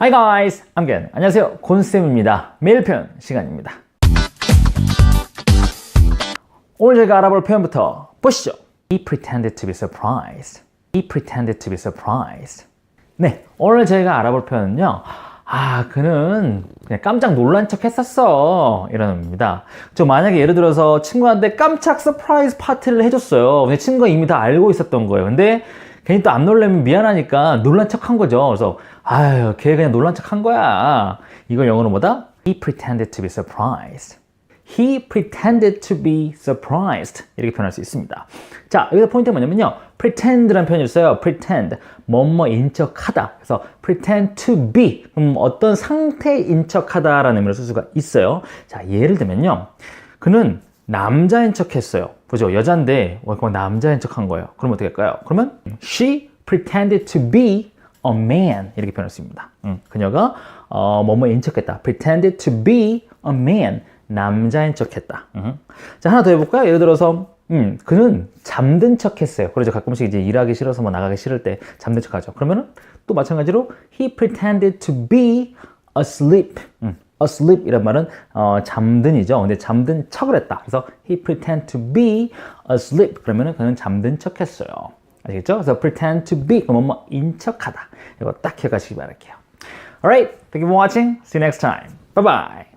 Hi guys, I'm Gen. 안녕하세요, 곤쌤입니다. 매일 표현 시간입니다. 오늘 제가 알아볼 표현부터 보시죠. He pretended to be surprised. He pretended to be surprised. 네, 오늘 저희가 알아볼 표현은요. 아, 그는 그냥 깜짝 놀란 척 했었어. 이런 의미입니다. 저 만약에 예를 들어서 친구한테 깜짝 서프라이즈 파티를 해줬어요. 근데 친구가 이미 다 알고 있었던 거예요. 근데 괜히 또 안 놀라면 미안하니까 놀란 척 한 거죠. 그래서, 아유, 걔 그냥 놀란 척 한 거야. 이걸 영어로 뭐다? He pretended to be surprised. He pretended to be surprised. 이렇게 표현할 수 있습니다. 자, 여기서 포인트가 뭐냐면요. pretend라는 표현이 있어요. pretend. 뭐뭐인 척하다. 그래서 pretend to be. 음, 어떤 상태인 척하다라는 의미로 쓸 수가 있어요. 자, 예를 들면요. 그는 남자인 척 했어요. 그죠? 여잔데, 어, 남자인 척한 거예요. 그럼 어떻게 할까요? 그러면 she pretended to be a man. 이렇게 표현할 수 있습니다. 음, 그녀가 어, 뭐뭐인 척했다. pretended to be a man. 남자인 척했다. 음. 자 하나 더 해볼까요? 예를 들어서 음, 그는 잠든 척했어요. 그러죠. 가끔씩 이제 일하기 싫어서 뭐 나가기 싫을 때 잠든 척하죠. 그러면은 또 마찬가지로 he pretended to be asleep. 음, asleep 이란 말은 어, 잠든이죠. 근데 잠든 척을 했다. 그래서 he pretended to be asleep. 그러면은 그는 잠든 척했어요. 아시겠죠? 그래서 pretend to be 그럼 뭐 인척하다. 이거 딱 기억하시기 바랄게요. Alright, thank you for watching. See you next time. Bye bye.